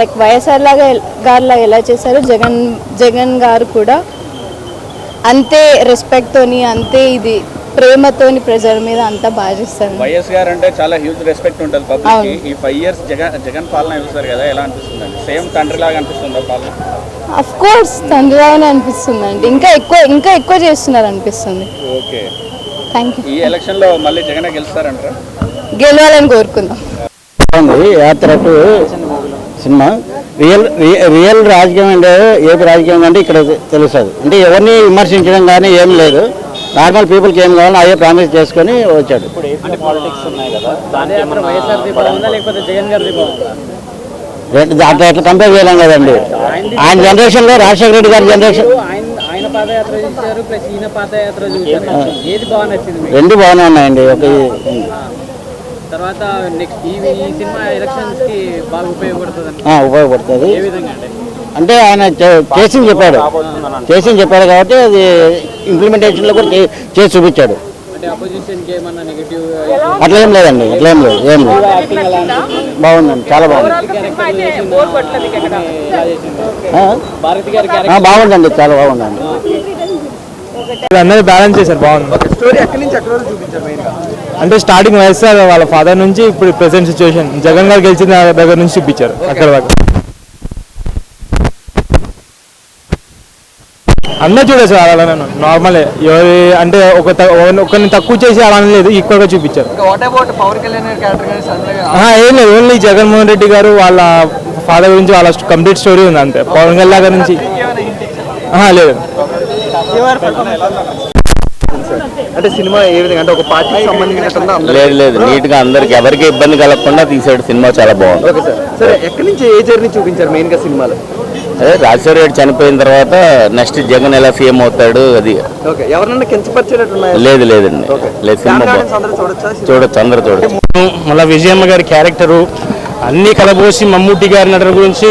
like YSR లాగా గారు లాగా ఎలా చేశారో జగన్ జగన్ గారు కూడా అంతే రెస్పెక్ట్తోని అంతే ఇది ప్రేమతోని ప్రజల మీద అంతా బాగా చేస్తారు వైఎస్ గారు అంటే చాలా హ్యూజ్ రెస్పెక్ట్ ఉంటుంది పబ్లిక్ ఈ ఫైవ్ ఇయర్స్ జగన్ జగన్ పాలన చూస్తారు కదా ఎలా అనిపిస్తుంది సేమ్ తండ్రి లాగా అనిపిస్తుందా పాలన అఫ్ కోర్స్ తండ్రి లాగానే అనిపిస్తుంది అండి ఇంకా ఎక్కువ ఇంకా ఎక్కువ చేస్తున్నారు అనిపిస్తుంది ఓకే థ్యాంక్ యూ ఈ ఎలక్షన్ లో మళ్ళీ జగన్ గెలుస్తారంటారా గెలవాలని కోరుకుందాం యాత్రకు సినిమా రియల్ రియల్ రాజకీయం అంటే ఏపీ రాజకీయం అంటే ఇక్కడ తెలుస్తుంది అంటే ఎవరిని విమర్శించడం కానీ ఏం లేదు నార్మల్ పీపుల్కి ఏం కావాలో అయ్యే ప్రామిస్ చేసుకొని వచ్చాడు దాంట్లో ఎట్లా కంపేర్ చేయలేం కదండి ఆయన జనరేషన్లో రాజశేఖర రెడ్డి గారి జనరేషన్ రెండు బాగానే ఉన్నాయండి ఒక తర్వాత నెక్స్ట్ ఈ సినిమా ఎలక్షన్స్కి బాగా ఉపయోగపడుతుంది ఉపయోగపడుతుంది ఏ విధంగా అంటే అంటే ఆయన చేసింది చెప్పాడు చేసింది చెప్పాడు కాబట్టి అది లో కూడా చేసి చూపించాడు అట్లా ఏం లేదండి అట్లా ఏం లేదు ఏం లేదు బాగుందండి చాలా బాగుంది బాగుందండి చాలా బాగుందండి అందరూ బ్యాలెన్స్ చేశారు బాగుంది స్టోరీ ఎక్కడి నుంచి ఎక్కడ చూపించారు అంటే స్టార్టింగ్ వైఎస్ఆర్ వాళ్ళ ఫాదర్ నుంచి ఇప్పుడు ప్రెసెంట్ సిచ్యువేషన్ జగన్ గారు గెలిచిన దగ్గర నుంచి చూపించారు అక్కడ దాకా అన్నీ చూడొచ్చు అలానే నార్మలే ఎవరి అంటే ఒక ఒకరిని తక్కువ చేసి అలా లేదు ఈక్వల్గా చూపించారు ఏం లేదు ఓన్లీ జగన్మోహన్ రెడ్డి గారు వాళ్ళ ఫాదర్ గురించి వాళ్ళ కంప్లీట్ స్టోరీ ఉంది అంతే పవన్ కళ్యాణ్ గారి నుంచి లేదు అంటే సినిమా ఏ విధంగా అంటే ఒక పార్టీకి సంబంధించినట్టు లేదు లేదు నీట్ గా అందరికి ఎవరికి ఇబ్బంది కలగకుండా తీసాడు సినిమా చాలా బాగుంది సరే ఎక్కడి నుంచి ఏ జర్నీ చూపించారు మెయిన్ గా సినిమాలు అదే రాజశేఖర రెడ్డి చనిపోయిన తర్వాత నెక్స్ట్ జగన్ ఎలా సీఎం అవుతాడు అది లేదు లేదండి లేదు సినిమా చూడొచ్చు అందరు చూడొచ్చు మళ్ళీ విజయమ్మ గారి క్యారెక్టరు అన్ని కలబోసి మమ్మూటి గారి నటన గురించి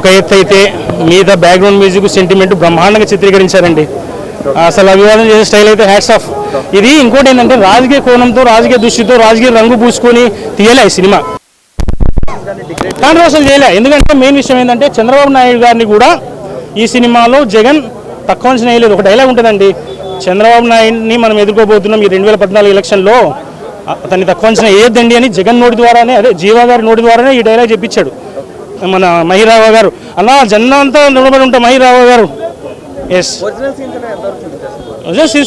ఒక ఎత్తు అయితే మీద బ్యాక్గ్రౌండ్ మ్యూజిక్ సెంటిమెంట్ బ్రహ్మాండంగా చిత్రీకరించారండి అసలు అభివాదం చేసే స్టైల్ అయితే హ్యాట్స్ ఆఫ్ ఇది ఇంకోటి ఏంటంటే రాజకీయ కోణంతో రాజకీయ దృష్టితో రాజకీయ రంగు పూసుకొని తీయలే ఈ సినిమా కానీ అసలు చేయలే ఎందుకంటే మెయిన్ విషయం ఏంటంటే చంద్రబాబు నాయుడు గారిని కూడా ఈ సినిమాలో జగన్ తక్కువ చేయలేదు ఒక డైలాగ్ ఉంటుందండి చంద్రబాబు నాయుడిని మనం ఎదుర్కోబోతున్నాం ఈ రెండు వేల పద్నాలుగు ఎలక్షన్లో అతన్ని తక్కువ అంచనా వేయొద్దండి అని జగన్ నోటి ద్వారానే అదే జీవా గారి నోటి ద్వారానే ఈ డైలాగ్ చెప్పించాడు మన మహిరావ గారు అలా జన్న అంతా నిలబడి ఉంటాం మహిరావ గారు ఎస్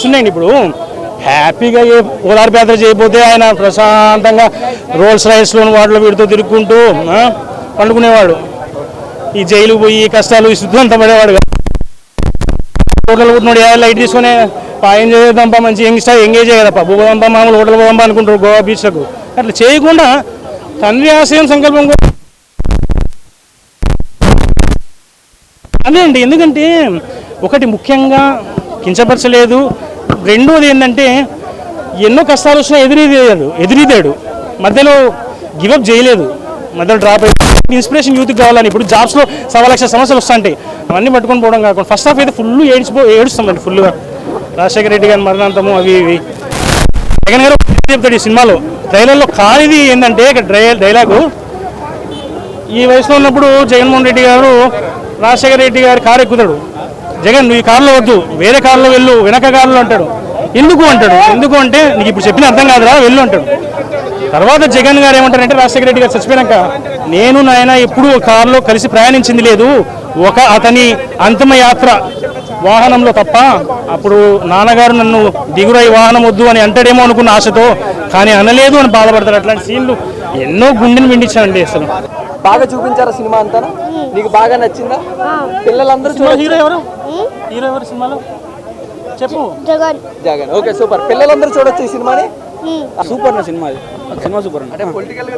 ఉన్నాయండి ఇప్పుడు హ్యాపీగా ఏ ఓదార్పు పేదలు చేయబోతే ఆయన ప్రశాంతంగా రోల్స్ రైస్లోని వాటిలో వీడితో తిరుక్కుంటూ పండుకునేవాడు ఈ జైలు పోయి కష్టాలు ఇస్తుందంతా పడేవాడు హోటల్ పుట్టినోడు ఏ లైట్ తీసుకుని పాయం చేద్దాంపా మంచి యంగ్స్టా ఎంగేజ్ అయ్యేదప్ప పోదాంపా మామూలు హోటల్ పోదాంపా అనుకుంటారు గోవా బీచ్లకు అట్లా చేయకుండా తండ్రి ఆశయం సంకల్పం అదే అండి ఎందుకంటే ఒకటి ముఖ్యంగా కించపరచలేదు రెండోది ఏంటంటే ఎన్నో కష్టాలు వచ్చినా ఎదురీదాడు ఎదురీదాడు మధ్యలో గివప్ చేయలేదు మధ్యలో డ్రాప్ అయ్యి ఇన్స్పిరేషన్ యూత్కి కావాలని ఇప్పుడు జాబ్స్లో సవా లక్ష సమస్యలు వస్తాయి అవన్నీ పట్టుకొని పోవడం కాకుండా ఫస్ట్ హాఫ్ అయితే ఫుల్ ఏడ్చిపో ఏడుస్తామండి ఫుల్గా రాజశేఖర రెడ్డి గారి మరణాంతము అవి ఇవి జగన్ గారు చెప్తాడు ఈ సినిమాలో ట్రైలర్లో కానిది ఏంటంటే ఇక్కడ డ్రై డైలాగు ఈ వయసులో ఉన్నప్పుడు జగన్మోహన్ రెడ్డి గారు రాజశేఖర రెడ్డి గారు కారు ఎక్కుతాడు జగన్ నువ్వు ఈ కారులో వద్దు వేరే కారులో వెళ్ళు వెనక కారులో అంటాడు ఎందుకు అంటాడు ఎందుకు అంటే నీకు ఇప్పుడు చెప్పిన అర్థం కాదురా వెళ్ళు అంటాడు తర్వాత జగన్ గారు ఏమంటారంటే రాజశేఖర రెడ్డి గారు చచ్చిపోయాక నేను నాయన ఎప్పుడు కారులో కలిసి ప్రయాణించింది లేదు ఒక అతని యాత్ర వాహనంలో తప్ప అప్పుడు నాన్నగారు నన్ను దిగురై వాహనం వద్దు అని అంటాడేమో అనుకున్న ఆశతో కానీ అనలేదు అని బాధపడతారు అట్లాంటి సీన్లు ఎన్నో గుండెని విండించానండి అసలు బాగా చూపించారా సినిమా అంతా నీకు బాగా నచ్చిందా పిల్లలందరూ హీరో ఎవరు హీరో ఎవరు సినిమాలో చెప్పు జగన్ జగన్ ఓకే సూపర్ పిల్లలందరూ చూడొచ్చు ఈ సినిమాని సూపర్ నా సినిమా సినిమా సూపర్ అంటే పొలిటికల్ గా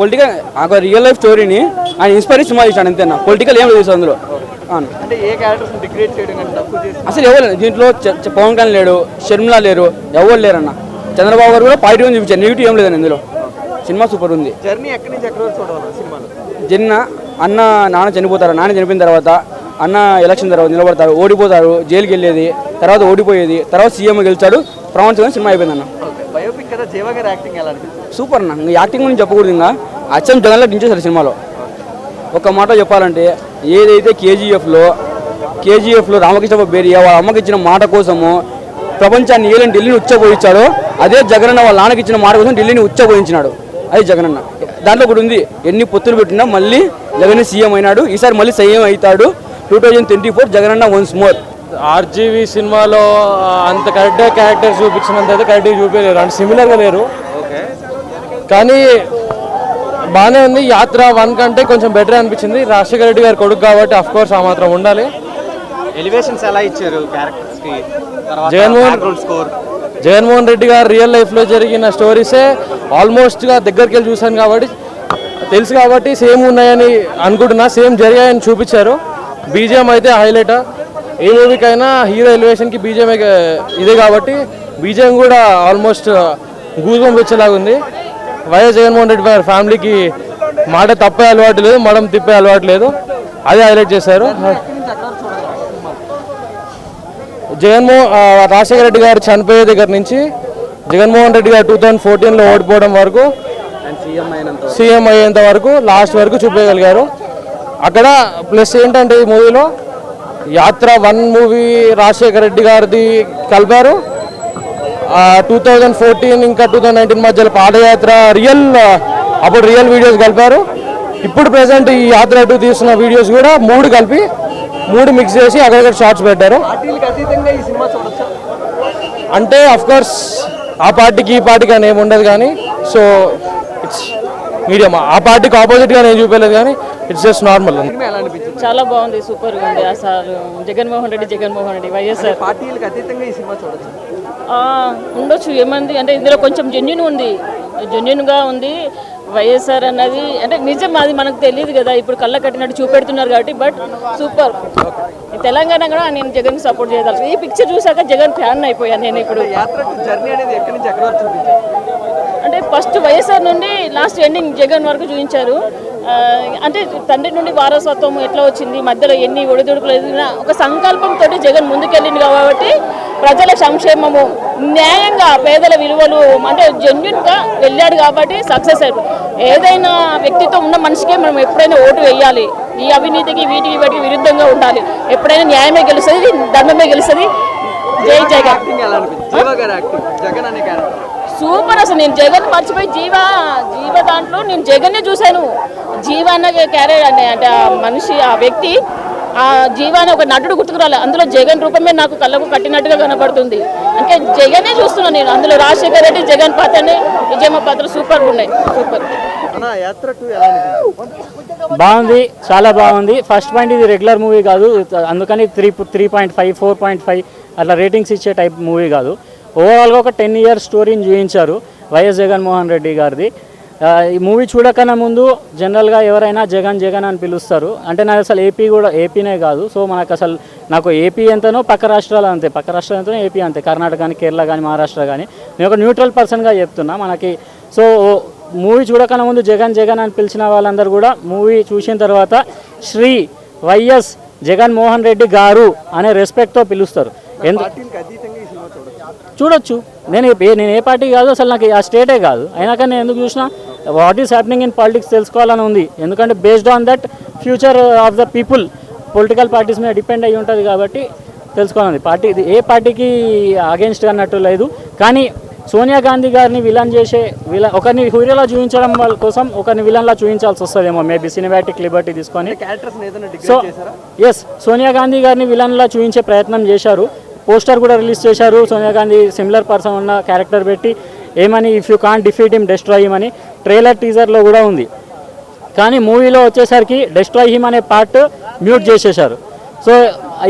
పొలిటికల్ నాకు రియల్ లైఫ్ స్టోరీని ఆయన ఇన్స్పైర్ సినిమా చేశాడు అంతేనా పొలిటికల్ ఏం లేదు అందులో అసలు ఎవరు దీంట్లో పవన్ కళ్యాణ్ లేడు షర్మిలా లేరు ఎవరు లేరన్న చంద్రబాబు గారు కూడా పాజిటివ్ చూపించారు నెగిటివ్ ఏం లేదండి ఇందులో సినిమా సూపర్ ఉంది జర్నీ ఎక్కడి నుంచి ఎక్కడ చూడాలి సినిమాలో జన్న అన్న నాన్న చనిపోతారు నాన్న చనిపోయిన తర్వాత అన్న ఎలక్షన్ తర్వాత నిలబడతారు ఓడిపోతారు జైలుకి వెళ్ళేది తర్వాత ఓడిపోయేది తర్వాత సీఎం గెలిచాడు ప్రపంచం సినిమా అయిపోయింది అన్న బయోపిక్ కదా జీవ గారి యాక్టింగ్ ఎలా సూపర్ అన్న ఇంకా యాక్టింగ్ గురించి చెప్పకూడదు ఇంకా అచ్చం జగన్లో దించేశారు సినిమాలో ఒక మాట చెప్పాలంటే ఏదైతే కేజీఎఫ్లో కేజీఎఫ్లో రామకృష్ణ బేరియా వాళ్ళ అమ్మకి ఇచ్చిన మాట కోసము ప్రపంచాన్ని ఏలని ఢిల్లీని ఉచ్చపోయించాడో అదే జగన్ వాళ్ళ నాన్నకి ఇచ్చిన మాట కోసం ఢిల్లీని ఉచ్చపోయించినాడు అది జగన్ అన్న దాంట్లో కూడా ఉంది ఎన్ని పొత్తులు పెట్టినా మళ్ళీ జగన్ సీఎం అయినాడు ఈసారి మళ్ళీ సీఎం అవుతాడు two thousand twenty four Jagan అన్న వన్స్ మోర్ ఆర్జీవీ సినిమాలో అంత కరెక్ట్గా క్యారెక్టర్ చూపించినంత అయితే కరెక్ట్గా చూపించలేరు అంటే సిమిలర్గా లేరు కానీ బాగానే ఉంది యాత్ర వన్ కంటే కొంచెం బెటర్ అనిపించింది రాజశేఖర రెడ్డి గారు కొడుకు కాబట్టి అఫ్ కోర్స్ ఆ మాత్రం ఉండాలి ఎలివేషన్స్ ఎలా ఇచ్చారు క్యారెక్టర్స్కి జగన్మోహన్ స్కోర్ జగన్మోహన్ రెడ్డి గారు రియల్ లైఫ్లో జరిగిన స్టోరీసే ఆల్మోస్ట్గా దగ్గరికి వెళ్ళి చూశాను కాబట్టి తెలుసు కాబట్టి సేమ్ ఉన్నాయని అనుకుంటున్నా సేమ్ జరిగాయని చూపించారు బీజిఎం అయితే హైలైట్ ఏ మూవీకైనా హీరో ఎలివేషన్కి బీజిఎం ఇదే కాబట్టి బీజిఎం కూడా ఆల్మోస్ట్ గూజం వచ్చేలాగా ఉంది వైఎస్ జగన్మోహన్ రెడ్డి గారి ఫ్యామిలీకి మాట తప్పే అలవాటు లేదు మడం తిప్పే అలవాటు లేదు అదే హైలైట్ చేశారు జగన్మోహన్ రాజశేఖర రెడ్డి గారు చనిపోయే దగ్గర నుంచి జగన్మోహన్ రెడ్డి గారు టూ థౌజండ్ ఫోర్టీన్లో ఓడిపోవడం వరకు సీఎం అయ్యేంత వరకు లాస్ట్ వరకు చూపించగలిగారు అక్కడ ప్లస్ ఏంటంటే ఈ మూవీలో యాత్ర వన్ మూవీ రాజశేఖర రెడ్డి గారిది కలిపారు టూ థౌజండ్ ఫోర్టీన్ ఇంకా టూ థౌజండ్ నైన్టీన్ మధ్యలో పాదయాత్ర రియల్ అప్పుడు రియల్ వీడియోస్ కలిపారు ఇప్పుడు ప్రజెంట్ ఈ యాత్ర టూ తీస్తున్న వీడియోస్ కూడా మూడు కలిపి మూడు మిక్స్ చేసి అక్కడక్కడ షార్ట్స్ పెట్టారు అంటే అఫ్కోర్స్ ఆ పార్టీకి ఈ పార్టీకి అని ఏమి ఉండదు కానీ సో ఇట్స్ మీడియం ఆ పార్టీకి ఆపోజిట్గా నేను చూపలేదు కానీ ఇట్స్ జస్ట్ నార్మల్ చాలా బాగుంది సూపర్ ఉంది అసలు జగన్మోహన్ రెడ్డి జగన్మోహన్ రెడ్డి వైఎస్ఆర్ పార్టీలకు అతీతంగా ఈ సినిమా చూడొచ్చు ఉండొచ్చు ఏమంది అంటే ఇందులో కొంచెం జెన్యున్ ఉంది గా ఉంది వైఎస్ఆర్ అన్నది అంటే నిజం అది మనకు తెలియదు కదా ఇప్పుడు కళ్ళ కట్టినట్టు చూపెడుతున్నారు కాబట్టి బట్ సూపర్ తెలంగాణ కూడా నేను జగన్ సపోర్ట్ చేయదలుచు ఈ పిక్చర్ చూసాక జగన్ ఫ్యాన్ అయిపోయాను నేను ఇప్పుడు అంటే ఫస్ట్ వైఎస్ఆర్ నుండి లాస్ట్ ఎండింగ్ జగన్ వరకు చూపించారు అంటే తండ్రి నుండి వారసత్వం ఎట్లా వచ్చింది మధ్యలో ఎన్ని ఒడిదుడుకులు ఎదిగినా ఒక సంకల్పంతో జగన్ ముందుకెళ్ళింది కాబట్టి ప్రజల సంక్షేమము న్యాయంగా పేదల విలువలు అంటే జెన్యున్గా వెళ్ళాడు కాబట్టి సక్సెస్ అయిపోయి ఏదైనా వ్యక్తితో ఉన్న మనిషికే మనం ఎప్పుడైనా ఓటు వేయాలి ఈ అవినీతికి వీటికి వాటికి విరుద్ధంగా ఉండాలి ఎప్పుడైనా న్యాయమే గెలుస్తుంది ధర్మమే గెలుస్తుంది జై జగన్ సూపర్ అసలు నేను జగన్ మర్చిపోయి జీవ జీవ దాంట్లో నేను జగన్నే చూశాను జీవ అన్న క్యారెక్టర్ అంటే అంటే మనిషి ఆ వ్యక్తి ఆ జీవాన్ని ఒక నటుడు గుర్తుకురాలి అందులో జగన్ రూపమే నాకు కళ్ళకు కట్టినట్టుగా కనపడుతుంది అంటే జగనే చూస్తున్నాను నేను అందులో రాజశేఖర్ రెడ్డి జగన్ పాత్రని విజయమ్మ పాత్ర సూపర్ ఉన్నాయి సూపర్ బాగుంది చాలా బాగుంది ఫస్ట్ పాయింట్ ఇది రెగ్యులర్ మూవీ కాదు అందుకని three three point five four point five అట్లా రేటింగ్స్ ఇచ్చే టైప్ మూవీ కాదు ఓవరాల్గా ఒక టెన్ ఇయర్స్ స్టోరీని చూపించారు వైఎస్ జగన్మోహన్ రెడ్డి గారిది ఈ మూవీ చూడకన్నా ముందు జనరల్గా ఎవరైనా జగన్ జగన్ అని పిలుస్తారు అంటే నాకు అసలు ఏపీ కూడా ఏపీనే కాదు సో మనకు అసలు నాకు ఏపీ ఎంతనో పక్క రాష్ట్రాలు అంతే పక్క రాష్ట్రాలు ఎంతనో ఏపీ అంతే కర్ణాటక కానీ కేరళ కానీ మహారాష్ట్ర కానీ నేను ఒక న్యూట్రల్ పర్సన్గా చెప్తున్నా మనకి సో మూవీ చూడకన్నా ముందు జగన్ జగన్ అని పిలిచిన వాళ్ళందరూ కూడా మూవీ చూసిన తర్వాత శ్రీ వైఎస్ జగన్మోహన్ రెడ్డి గారు అనే రెస్పెక్ట్తో పిలుస్తారు ఎందుకు చూడొచ్చు నేను నేను ఏ పార్టీ కాదు అసలు నాకు ఆ స్టేటే కాదు అయినాక నేను ఎందుకు చూసినా what is happening in politics తెలుసుకోవాలని ఉంది ఎందుకంటే based on that future of the people political parties మీద డిపెండ్ అయ్యి ఉంటుంది కాబట్టి తెలుసుకోవాలి పార్టీ ఇది ఏ పార్టీకి అగేన్స్ట్ అన్నట్టు లేదు కానీ సోనియా గాంధీ గారిని విలన్ చేసే విల ఒకరిని హీరోలా చూపించడం వాళ్ళ కోసం ఒకరిని విలన్లా చూపించాల్సి వస్తుందేమో మేబీ సినిమాటిక్ లిబర్టీ తీసుకొని సో ఎస్ సోనియా గాంధీ గారిని విలన్లా చూపించే ప్రయత్నం చేశారు పోస్టర్ కూడా రిలీజ్ చేశారు సోనియా గాంధీ సిమిలర్ పర్సన్ ఉన్న క్యారెక్టర్ పెట్టి ఏమని if you can defeat him destroy him అని ట్రైలర్ టీజర్లో కూడా ఉంది కానీ మూవీలో వచ్చేసరికి డెస్ట్రాయ్ హిమ్ అనే పార్ట్ మ్యూట్ చేసేసారు సో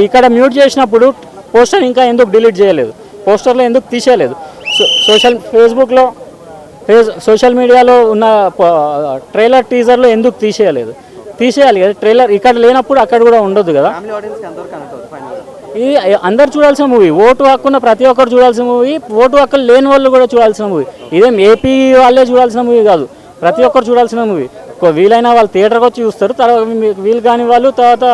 ఇక్కడ మ్యూట్ చేసినప్పుడు పోస్టర్ ఇంకా ఎందుకు డిలీట్ చేయలేదు పోస్టర్లో ఎందుకు తీసేయలేదు సోషల్ ఫేస్బుక్లో ఫేస్ సోషల్ మీడియాలో ఉన్న ట్రైలర్ టీజర్లో ఎందుకు తీసేయలేదు తీసేయాలి కదా ట్రైలర్ ఇక్కడ లేనప్పుడు అక్కడ కూడా ఉండదు కదా ఇది అందరు చూడాల్సిన మూవీ ఓటు హక్కున్న ప్రతి ఒక్కరు చూడాల్సిన మూవీ ఓటు హక్కులు లేని వాళ్ళు కూడా చూడాల్సిన మూవీ ఇదేం ఏపీ వాళ్ళే చూడాల్సిన మూవీ కాదు ప్రతి ఒక్కరు చూడాల్సిన మూవీ వీలైనా వాళ్ళు థియేటర్కి వచ్చి చూస్తారు తర్వాత వీలు కాని వాళ్ళు తర్వాత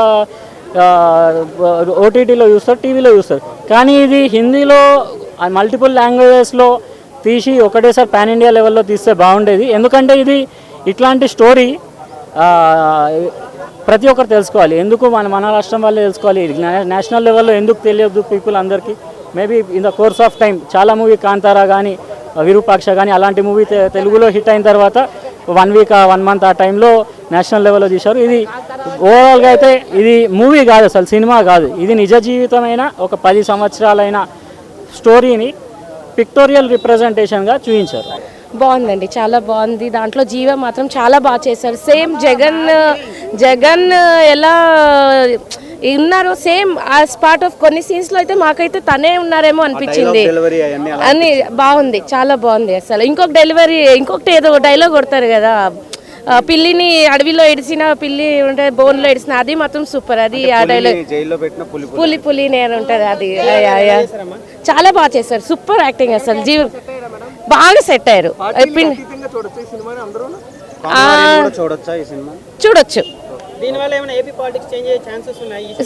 ఓటీటీలో చూస్తారు టీవీలో చూస్తారు కానీ ఇది హిందీలో మల్టిపుల్ లాంగ్వేజెస్లో తీసి ఒకటేసారి పాన్ ఇండియా లెవెల్లో తీస్తే బాగుండేది ఎందుకంటే ఇది ఇట్లాంటి స్టోరీ ప్రతి ఒక్కరు తెలుసుకోవాలి ఎందుకు మన మన రాష్ట్రం వాళ్ళే తెలుసుకోవాలి నేషనల్ లెవెల్లో ఎందుకు తెలియదు పీపుల్ అందరికీ maybe in the course of time చాలా మూవీ కాంతారా కానీ విరూపాక్ష కానీ అలాంటి మూవీ తెలుగులో హిట్ అయిన తర్వాత వన్ వీక్ వన్ మంత్ ఆ టైంలో నేషనల్ లెవెల్లో తీశారు ఇది ఓవరాల్గా అయితే ఇది మూవీ కాదు అసలు సినిమా కాదు ఇది నిజ జీవితమైన ఒక పది సంవత్సరాలైన స్టోరీని పిక్టోరియల్ రిప్రజెంటేషన్గా చూపించారు బాగుందండి చాలా బాగుంది దాంట్లో జీవ మాత్రం చాలా బాగా చేశారు సేమ్ జగన్ జగన్ ఎలా ఉన్నారో సేమ్ ఆస్ పార్ట్ ఆఫ్ కొన్ని సీన్స్లో అయితే మాకైతే తనే ఉన్నారేమో అనిపించింది అని బాగుంది చాలా బాగుంది అసలు ఇంకొక డెలివరీ ఇంకొకటి ఏదో డైలాగ్ కొడతారు కదా పిల్లిని అడవిలో ఎడిసిన పిల్లి ఉంటే బోన్లో ఎడిసిన అది మాత్రం సూపర్ అది ఆ డైలాగ్ పులి పులి నేను ఉంటుంది అది చాలా బాగా చేశారు సూపర్ యాక్టింగ్ అసలు జీవన్ బాగా సెట్ అయ్యారు చూడొచ్చు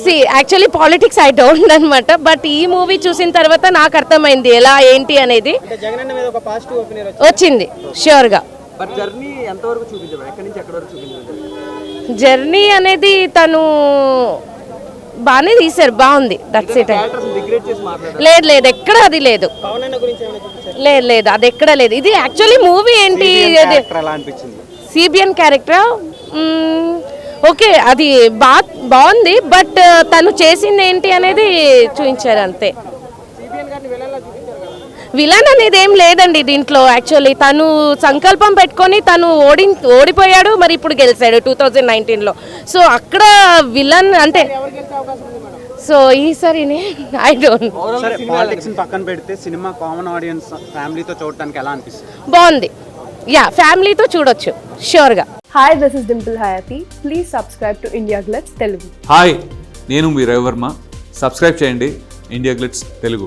సి యాక్చువల్లీ పాలిటిక్స్ ఐ డౌంట్ అనమాట బట్ ఈ మూవీ చూసిన తర్వాత నాకు అర్థమైంది ఎలా ఏంటి అనేది వచ్చింది ష్యూర్గా జర్నీ అనేది తను బాగానే తీశారు బాగుంది దట్స్ ఇట్ లేదు లేదు ఎక్కడ అది లేదు లేదు లేదు అది ఎక్కడ లేదు ఇది యాక్చువల్లీ మూవీ ఏంటి సిబిఎన్ క్యారెక్టర్ ఓకే అది బా బాగుంది బట్ uh, తను చేసింది ఏంటి అనేది చూపించారు అంతే విలన్ అనేది ఏం లేదండి దీంట్లో యాక్చువల్లీ తను సంకల్పం పెట్టుకొని తను ఓడి ఓడిపోయాడు మరి ఇప్పుడు గెలిచాడు టూ థౌజండ్ నైన్టీన్లో సో అక్కడ విలన్ అంటే సో ఈసారి I don't cinema common audiences ఫ్యామిలీతో చూడటానికి ఎలా అనిపిస్తుంది బాగుంది యా ఫ్యామిలీతో చూడొచ్చు షూర్గా hi this is Dimple Hayathi please subscribe to India Glitz Telugu hi నేను మీ రవివర్మ సబ్స్క్రైబ్ చేయండి India Glitz Telugu